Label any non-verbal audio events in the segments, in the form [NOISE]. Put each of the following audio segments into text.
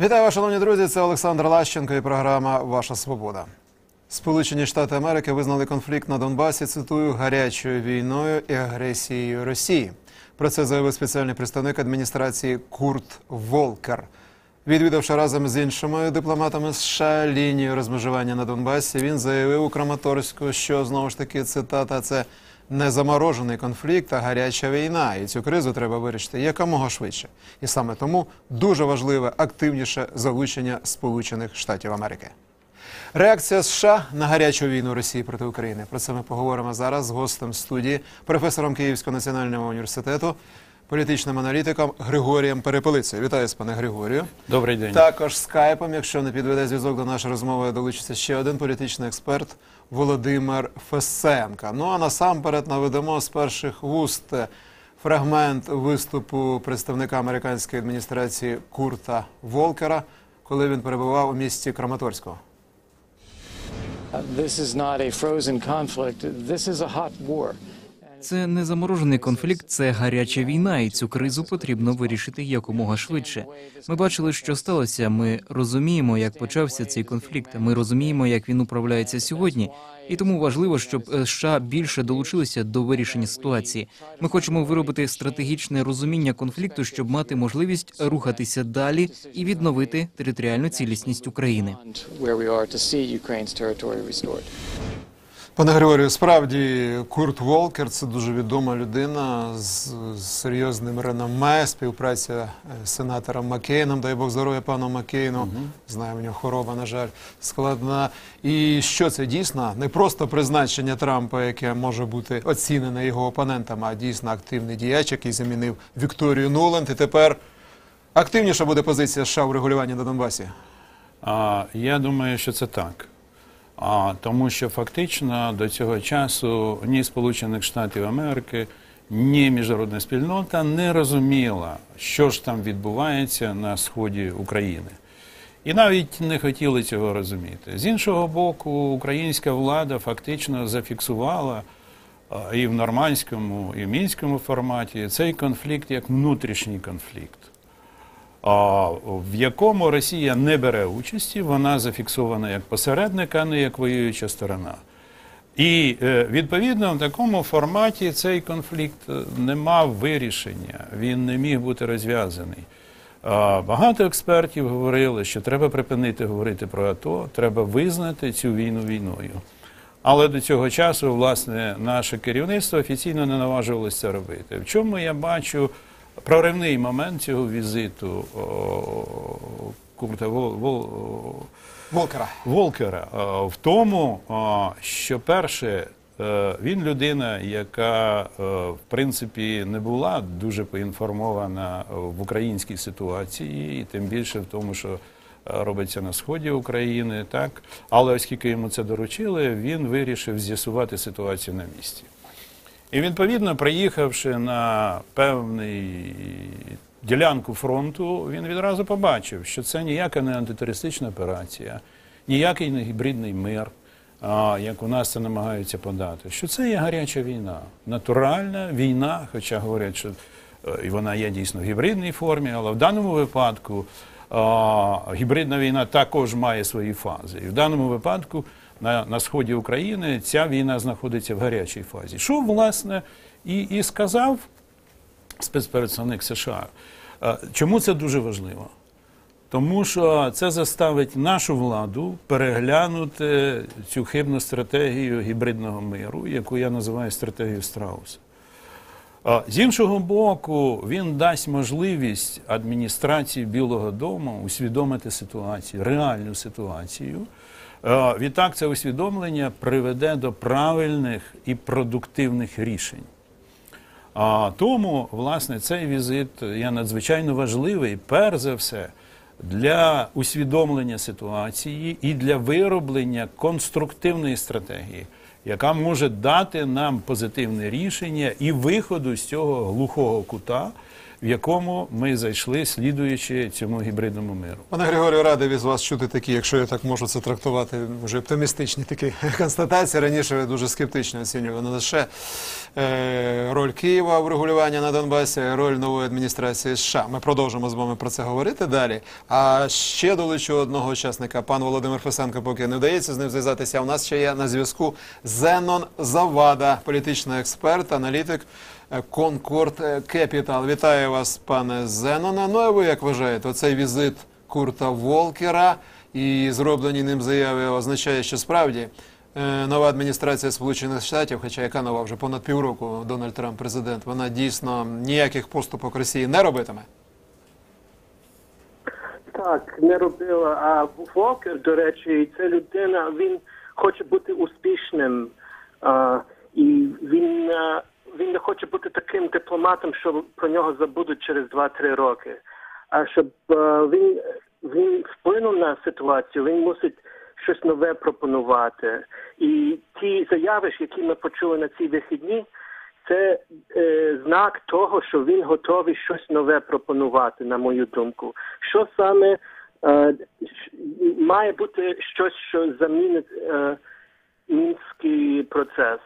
Вітаю вас, шановні друзі. Це Олександр Лащенко і програма Ваша Свобода. Сполучені Штати Америки визнали конфлікт на Донбасі. Цитую гарячою війною і агресією Росії. Про це заявив спеціальний представник адміністрації Курт Волкер. Відвідавши разом з іншими дипломатами США лінію розмежування на Донбасі, він заявив у Краматорську, що знову ж таки цитата це не заморожений конфлікт, а гаряча війна. І цю кризу треба вирішити якомога швидше. І саме тому дуже важливе активніше залучення Сполучених Штатів Америки. Реакція США на гарячу війну Росії проти України. Про це ми поговоримо зараз з гостем студії, професором Київського національного університету, політичним аналітиком Григорієм Перепелицею. Вітаю, вас, пане Григорію. Добрий день. Також скайпом, якщо не підведе зв'язок до нашої розмови, долучиться ще один політичний експерт Володимир Фесенка. Ну а насамперед наведемо з перших вуст фрагмент виступу представника американської адміністрації Курта Волкера, коли він перебував у місті Краматорського. This is not a frozen conflict. This is a hot war. Це не заморожений конфлікт, це гаряча війна, і цю кризу потрібно вирішити якомога швидше. Ми бачили, що сталося. Ми розуміємо, як почався цей конфлікт. Ми розуміємо, як він управляється сьогодні. І тому важливо, щоб США більше долучилися до вирішення ситуації. Ми хочемо виробити стратегічне розуміння конфлікту, щоб мати можливість рухатися далі і відновити територіальну цілісність України. Пане Григорію, справді Курт Волкер це дуже відома людина з, з серйозним реноме, співпраця е, з сенатором Маккейном, дай Бог здоров'я пану Маккейну. Знаємо, у нього хвороба, на жаль, складна. І що це дійсно не просто призначення Трампа, яке може бути оцінене його опонентами, а дійсно активний діяч, який замінив Вікторію Нуланд. І тепер активніша буде позиція США у регулюванні на Донбасі. А, я думаю, що це так. А, тому що фактично до цього часу ні Сполучених Штатів Америки, ні міжнародна спільнота не розуміла, що ж там відбувається на сході України. І навіть не хотіли цього розуміти. З іншого боку, українська влада фактично зафіксувала і в нормандському, і в мінському форматі цей конфлікт як внутрішній конфлікт. В якому Росія не бере участі, вона зафіксована як посередник, а не як воююча сторона. І е, відповідно в такому форматі цей конфлікт е, не мав вирішення, він не міг бути розв'язаний. Багато експертів говорили, що треба припинити говорити про АТО, треба визнати цю війну війною. Але до цього часу, власне, наше керівництво офіційно не наважувалося це робити. В чому я бачу проривний момент цього візиту Курта Вол, Вол, Волкера. Волкера е, в тому, е, що перше, е, він людина, яка в принципі не була дуже поінформована в українській ситуації, і тим більше в тому, що робиться на сході України, так але оскільки йому це доручили, він вирішив з'ясувати ситуацію на місці. І відповідно, приїхавши на певний ділянку фронту, він відразу побачив, що це ніяка не антитерористична операція, ніякий не гібридний мир, як у нас це намагаються подати, що це є гаряча війна, натуральна війна, хоча говорять, що е, і вона є дійсно в гібридній формі, але в даному випадку гібридна війна також має свої фази. І в даному випадку на, на сході України ця війна знаходиться в гарячій фазі. Що, власне, і, і сказав спецпредставник США. Е, Чому це дуже важливо? Тому що це заставить нашу владу переглянути цю хибну стратегію гібридного миру, яку я називаю стратегією Страуса. З іншого боку, він дасть можливість адміністрації Білого Дому усвідомити ситуацію, реальну ситуацію. Е, Відтак, це усвідомлення приведе до правильних і продуктивних рішень. Тому, власне, цей візит є надзвичайно важливий, перш за все, для усвідомлення ситуації і для вироблення конструктивної стратегії, яка може дати нам позитивне рішення і виходу з цього глухого кута, в якому ми зайшли, слідуючи цьому гібридному миру. Пане Григорію, радий від вас чути такі, якщо я так можу це трактувати, може оптимістичні такі [LAUGHS] констатації. Раніше ви дуже скептично оцінювали не лише е, роль Києва в регулюванні на Донбасі, роль нової адміністрації США. Ми продовжимо з вами про це говорити далі. А ще долучу одного учасника, пан Володимир Фесенко, поки не вдається з ним зв'язатися. У нас ще є на зв'язку Зенон Завада, політичний експерт, аналітик. Конкорд Кепітал. Вітаю вас, пане Зеноне. Ну а ви як вважаєте, оцей візит Курта Волкера і зроблені ним заяви означає, що справді е, нова адміністрація Сполучених Штатів, хоча яка нова вже понад півроку Дональд Трамп президент, вона дійсно ніяких поступок Росії не робитиме. Так, не робила. А Волкер, до речі, це людина, він хоче бути успішним. А, і він, а, він не хоче бути таким дипломатом, що про нього забудуть через 2-3 роки. А щоб він, він вплинув на ситуацію, він мусить щось нове пропонувати. І ті заяви, які ми почули на ці вихідні, це е, знак того, що він готовий щось нове пропонувати, на мою думку. Що саме е, має бути щось, що замінить е, мінський процес.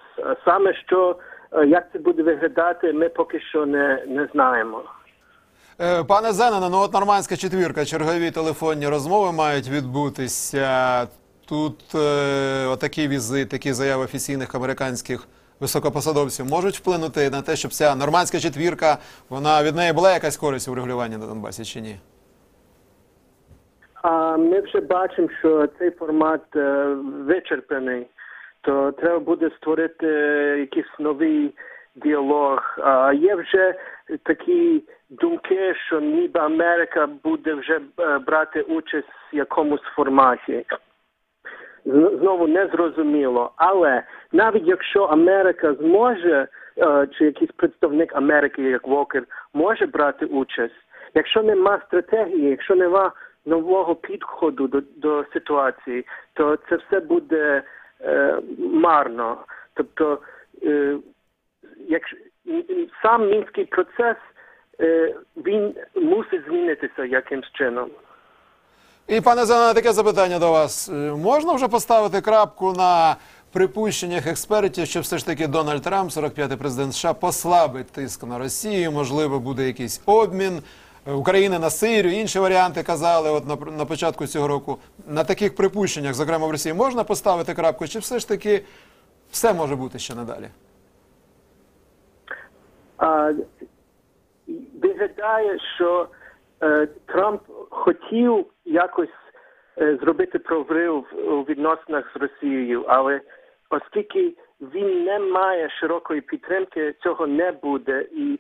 Саме що е, як це буде виглядати, ми поки що не, не знаємо. Е, Пане Зеноне, ну от нормандська четвірка, чергові телефонні розмови мають відбутися. Тут е, отакі візити, такі заяви офіційних американських високопосадовців можуть вплинути на те, щоб ця нормандська четвірка, вона від неї була якась користь у регулюванні на Донбасі чи ні? А ми вже бачимо, що цей формат е, вичерпаний, то треба буде створити якийсь новий діалог. А є вже такі думки, що ніби Америка буде вже е, брати участь в якомусь форматі. Знову не зрозуміло. Але навіть якщо Америка зможе, е, чи якийсь представник Америки, як Волкер, може брати участь, якщо нема стратегії, якщо нема нового підходу до, до ситуації, то це все буде марно. Тобто, е, м- сам мінський процес е, він мусить змінитися якимсь чином. І пане Зеноне, таке запитання до вас. Е, Можна вже поставити крапку на припущеннях експертів, що все ж таки Дональд Трамп, 45-й президент США, послабить тиск на Росію, можливо, буде якийсь обмін е, України на Сирію, інші варіанти казали от на, на початку цього року. На таких припущеннях, зокрема в Росії, можна поставити крапку, чи все ж таки все може бути ще надалі? Виглядає, що е, Трамп хотів якось е, зробити прорив у відносинах з Росією, але оскільки він не має широкої підтримки, цього не буде і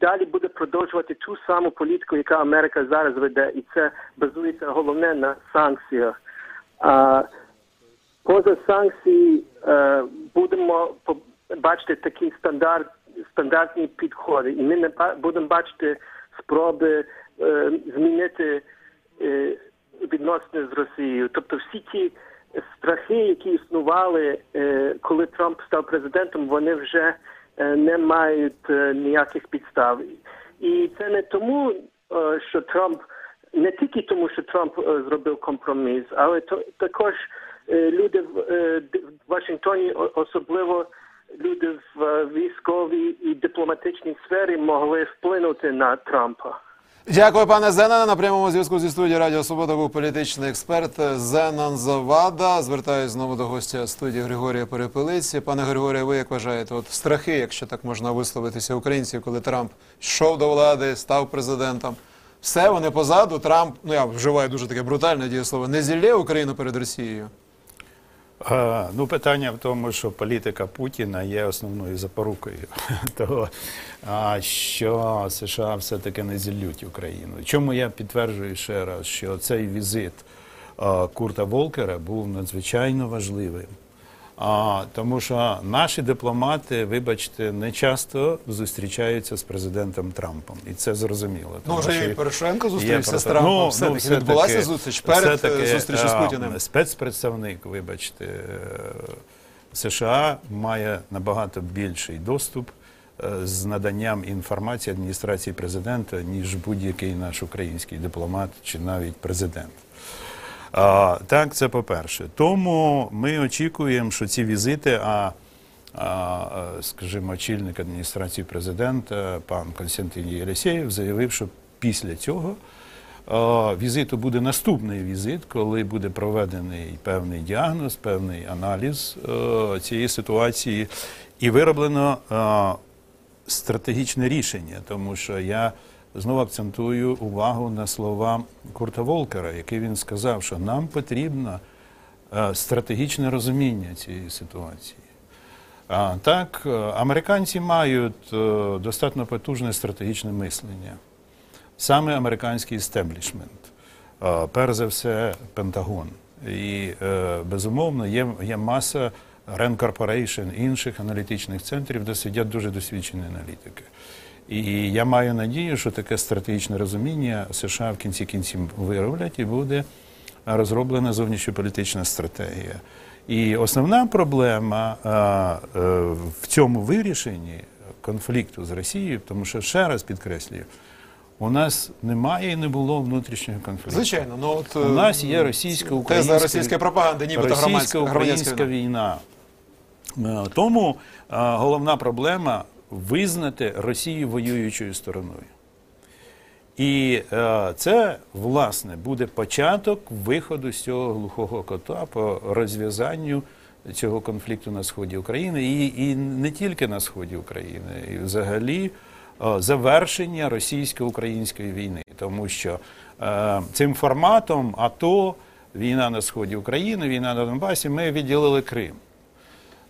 далі буде продовжувати ту саму політику, яка Америка зараз веде, і це базується головне на санкціях. Поза санкції е, будемо бачити такі стандарт, стандартні підходи, і ми не будемо бачити спроби е, змінити е, відносини з Росією. Тобто всі ті страхи, які існували, е, коли Трамп став президентом, вони вже е, не мають е, ніяких підстав. І це не тому, е, що Трамп не тільки тому, що Трамп е, зробив компроміс, але то також е, люди в, е, Вашингтоні, особливо люди в е, військовій і дипломатичній сфері, могли вплинути на Трампа. Дякую, пане Зеноне. На прямому зв'язку зі студії Радіо Свобода був політичний експерт Зенон Завада. Звертаюся знову до гостя студії Григорія Перепелиці. Пане Григорія, ви як вважаєте, от страхи, якщо так можна висловитися українців, коли Трамп йшов до влади, став президентом, все вони позаду. Трамп, ну я вживаю дуже таке брутальне дієслово, не зілє Україну перед Росією. Ну, питання в тому, що політика Путіна є основною запорукою [LAUGHS] того, що США все-таки не зіллють Україну. Чому я підтверджую ще раз, що цей візит Курта Волкера був надзвичайно важливим. А, тому що наші дипломати, вибачте, не часто зустрічаються з президентом Трампом, і це зрозуміло. Ну, тому вже що і Порошенко зустрівся про з. Трампом. все-таки все-таки- відбулася зустріч перед е, зустрічю з а, Путіним. Спецпредставник, вибачте, е, США має набагато більший доступ е, з наданням інформації адміністрації президента, ніж будь-який наш український дипломат чи навіть президент. А, так, це по-перше. Тому ми очікуємо, що ці візити, а, а е, скажімо, очільник адміністрації президента, пан Константин Єлісєєв, заявив, що після цього е, візиту буде наступний візит, коли буде проведений певний діагноз, певний аналіз е, цієї ситуації, і вироблено е, стратегічне рішення, тому що я знову акцентую увагу на слова Курта Волкера, який він сказав, що нам потрібно е, стратегічне розуміння цієї ситуації. Так, е, американці мають е, достатньо потужне стратегічне мислення. Саме американський істеблішмент, перш за все, Пентагон. І, безумовно, є, є маса Corporation, інших аналітичних центрів, де сидять дуже досвідчені аналітики. І я маю надію, що таке стратегічне розуміння США в кінці кінців вироблять і буде розроблена зовнішньополітична стратегія. І основна проблема е, в цьому вирішенні конфлікту з Росією, тому що ще раз підкреслюю, у нас немає і не було внутрішнього конфлікту. Звичайно, ну от У нас є російсько-українська теза російської пропаганди, нібито російсько-українська війна. Е, Тому е, головна проблема визнати Росію воюючою стороною. І е, це, власне, буде початок виходу з цього глухого кота по розв'язанню цього конфлікту на сході України, і, і не тільки на сході України, і взагалі е, завершення російсько-української війни, тому що е, цим форматом АТО, війна на сході України, війна на Донбасі, ми відділили Крим.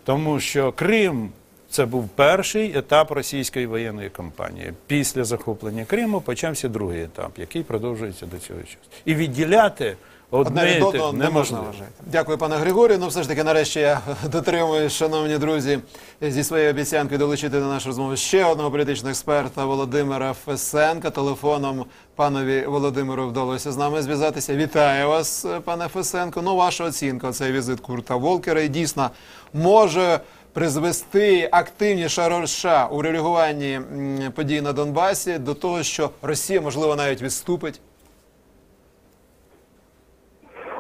Тому що Крим це був перший етап російської воєнної кампанії. Після захоплення Криму почався другий етап, який продовжується до цього часу. І відділяти одне, від одного не можна вважати. Дякую, пане Григорію. Ну, все ж таки, нарешті я дотримуюсь, шановні друзі, зі своєю обіцянкою долучити до нашої розмови ще одного політичного експерта Володимира Фесенка. Телефоном панові Володимиру вдалося з нами зв'язатися. Вітаю вас, пане Фесенко. Ну, ваша оцінка, цей візит Курта Волкера і дійсно може призвести активніше США у реагуванні подій на Донбасі до того, що Росія, можливо, навіть відступить.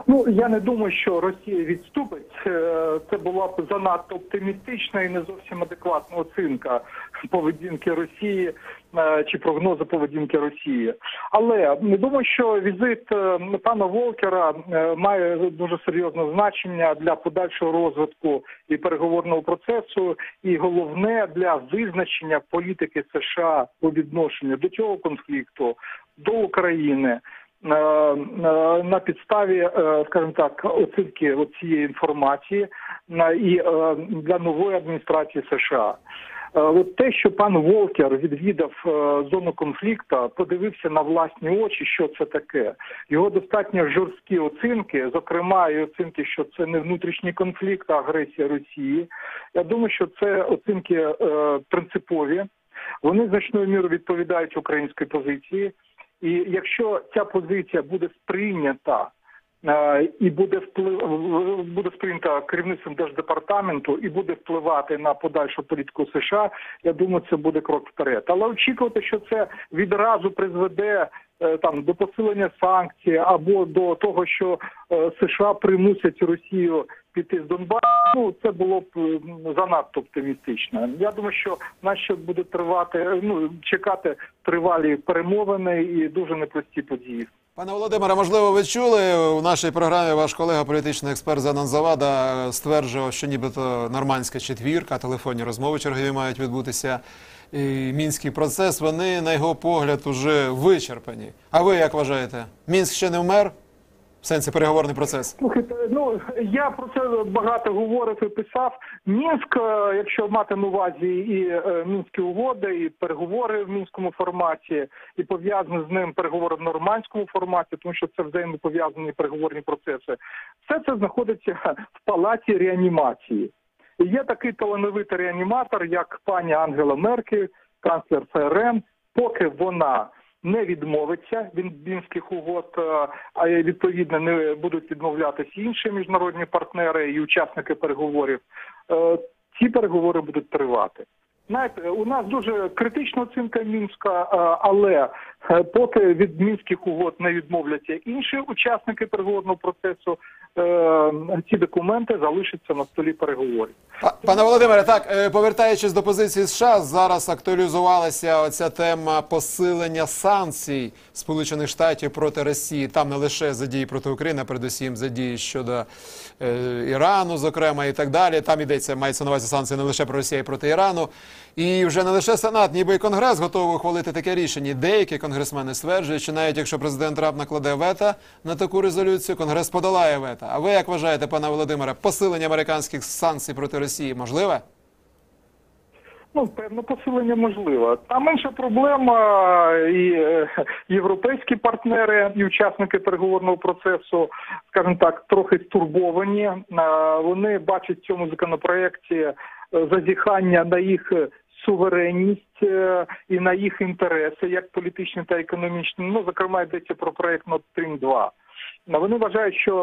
Ну я не думаю, що Росія відступить. Е, Це була б занадто оптимістична і не зовсім адекватна оцінка поведінки Росії е, чи прогнози поведінки Росії. Але не думаю, що візит е, пана Волкера е, має дуже серйозне значення для подальшого розвитку і переговорного процесу, і головне для визначення політики США по відношенню до цього конфлікту, до України. Е, е, на підставі, е, скажімо так, оцінки цієї інформації і для нової адміністрації США. От те, що пан Волкер відвідав зону конфлікту, подивився на власні очі, що це таке. Його достатньо жорсткі оцінки, зокрема, і оцінки, що це не внутрішній конфлікт, а агресія Росії. Я думаю, що це оцінки принципові. Вони значною мірою відповідають українській позиції. І якщо ця позиція буде сприйнята і буде вплив буде сприйнята керівництвом держдепартаменту і буде впливати на подальшу політику США, я думаю, це буде крок вперед. Але очікувати, що це відразу призведе е, там до посилення санкцій або до того, що е, США примусять Росію піти з Донбасу, ну це було б занадто оптимістично. Я думаю, що нас ще буде тривати, е, ну чекати тривалі перемовини і дуже непрості події. Пане Володимире, можливо, ви чули у нашій програмі ваш колега, політичний експерт Занан Завада, стверджував, що нібито нормандська четвірка, телефонні розмови чергові мають відбутися. І мінський процес, вони, на його погляд, уже вичерпані. А ви як вважаєте? Мінськ ще не вмер? В сенсі переговорний процес? Слухайте, ну я про це багато говорив і писав. Мінськ, е, якщо мати на увазі і е, мінські угоди, і переговори в мінському форматі, і пов'язані з ним переговори в нормандському форматі, тому що це взаємопов'язані переговорні процеси. Все це знаходиться в палаті реанімації. І є такий талановитий реаніматор, як пані Ангела Меркель, канцлер ФРН, поки вона не відмовиться від мінських угод, е, а відповідно не будуть відмовлятися інші міжнародні партнери і учасники переговорів. е, Ці переговори будуть тривати. Знаєте, у нас дуже критична оцінка Мінська, е, але поки від мінських угод не відмовляться інші учасники переговорного процесу, ці документи залишаться на столі переговорів. Пане Володимире, так е, повертаючись до позиції США, зараз актуалізувалася оця тема посилення санкцій Сполучених Штатів проти Росії. Там не лише за дії проти України, а передусім за дії щодо е, Ірану, зокрема, і так далі. Там йдеться, мається на увазі санкції не лише про Росію, а й проти Ірану. І вже не лише Сенат, ніби і Конгрес готовий ухвалити таке рішення. Деякі конгресмени стверджують, що навіть якщо президент Трамп накладе вето на таку резолюцію, Конгрес подолає вето. А ви як вважаєте, пане Володимире, посилення американських санкцій проти Росії можливе? Ну, певно, посилення можливо. Там інша проблема, і е, європейські партнери і учасники переговорного процесу, скажімо так, трохи стурбовані. Вони бачать в цьому законопроекті е, зазіхання на їх суверенність е, і на їх інтереси, як політичні та економічні. Ну, зокрема, йдеться про проект Nord Stream 2. Ну, Вони вважають, що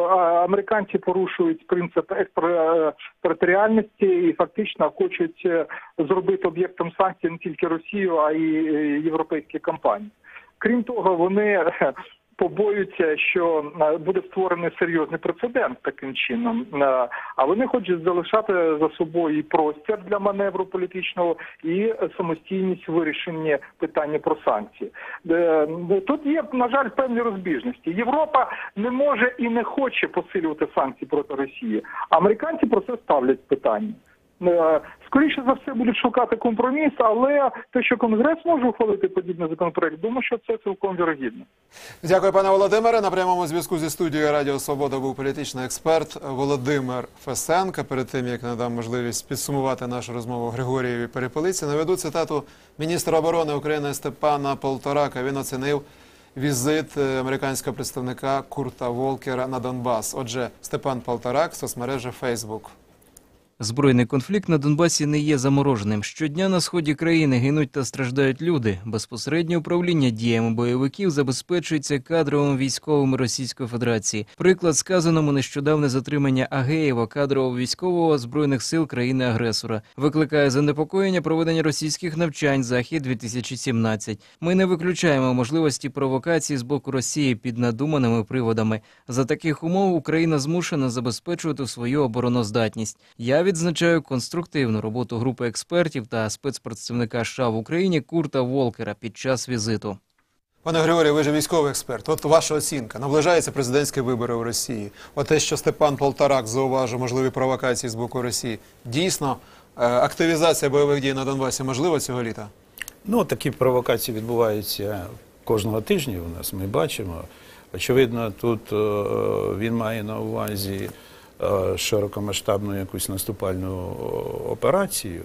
американці порушують принцип екстратеріальності і фактично хочуть е, зробити об'єктом санкцій не тільки Росію, а й е, європейські компанії. Крім того, вони е, побоюються, що е, буде створений серйозний прецедент таким чином. Е, А вони хочуть залишати за собою і простір для маневру політичного і самостійність в вирішенні питання про санкції. Е, Тут є, на жаль, певні розбіжності. Європа не може і не хоче посилювати санкції проти Росії. Американці про це ставлять питання. Е, Скоріше за все будуть шукати компроміс, але те, що Конгрес може ухвалити подібний законопроект, думаю, що це цілком вірогідно. Дякую, пане Володимире. На прямому зв'язку зі студією Радіо Свобода був політичний експерт Володимир Фесенко. Перед тим як надам можливість підсумувати нашу розмову Григорієві Перепелиці, наведу цитату міністра оборони України Степана Полторака. Він оцінив візит е, американського представника Курта Волкера на Донбас. Отже, Степан Полторак, соцмережа Фейсбук. Збройний конфлікт на Донбасі не є замороженим. Щодня на сході країни гинуть та страждають люди. Безпосереднє управління діями бойовиків забезпечується кадровими військовими Російської Федерації. Приклад сказаному нещодавне затримання Агеєва, кадрового військового збройних сил країни-агресора, викликає занепокоєння проведення російських навчань захід 2017 Ми не виключаємо можливості провокацій з боку Росії під надуманими приводами. За таких умов Україна змушена забезпечувати свою обороноздатність. Я відзначаю конструктивну роботу групи експертів та спецпредставника США в Україні Курта Волкера під час візиту. Пане Григорію, ви ж військовий експерт. От ваша оцінка. Наближаються президентські вибори у Росії. От те, що Степан Полторак зауважив можливі провокації з боку Росії. Дійсно, е, активізація бойових дій на Донбасі можлива цього літа? Ну, такі провокації відбуваються кожного тижня у нас, ми бачимо. Очевидно, тут е, він має на увазі е, широкомасштабну якусь наступальну операцію.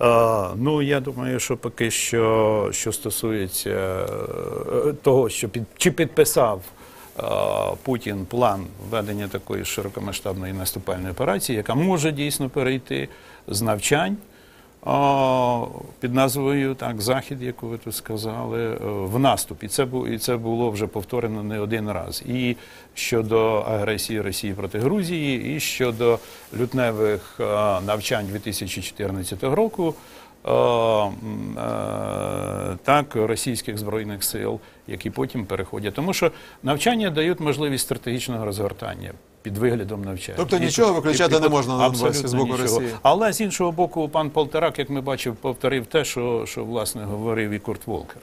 Е, ну, я думаю, що поки що, що стосується е, того, що під, чи підписав е, Путін план введення такої широкомасштабної наступальної операції, яка може дійсно перейти з навчань під назвою так, Захід, яку ви тут сказали, е, в наступ. І це, бу- і це було вже повторено не один раз. І щодо агресії Росії проти Грузії, і щодо лютневих е, навчань 2014 року. е, Так, російських збройних сил, які потім переходять. Тому що навчання дають можливість стратегічного розгортання під виглядом навчання. Тобто нічого виключати і- не можна на Донбасі з боку нічого. Росії. Але з іншого боку, пан Полторак, як ми бачив, повторив те, що, що власне говорив і Курт Волкер.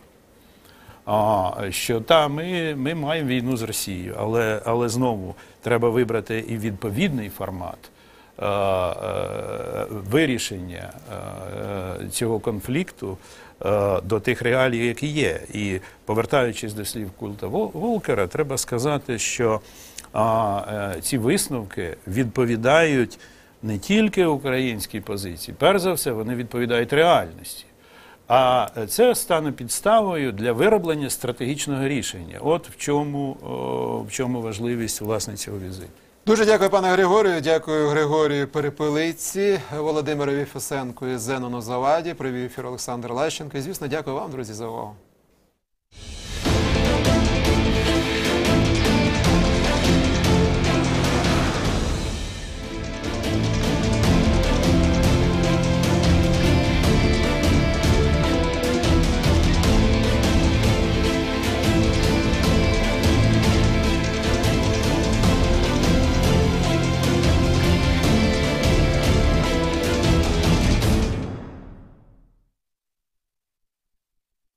А, що та ми, ми маємо війну з Росією, але, але знову треба вибрати і відповідний формат е, е, вирішення е, цього конфликту е, до тих реалій, які є. І повертаючись до слів Култа Вол- Волкера, треба сказати, що а, е, ці висновки відповідають не тільки українській позиції, перш за все, вони відповідають реальності. А це стане підставою для вироблення стратегічного рішення. От в чому, в чому важливість власне цього візиту. Дуже дякую, пане Григорію. Дякую Григорію Перепелиці, Володимирові Фесенку і Зенону Заваді. Привів ефір Олександр Лещенко. І звісно, дякую вам, друзі, за увагу.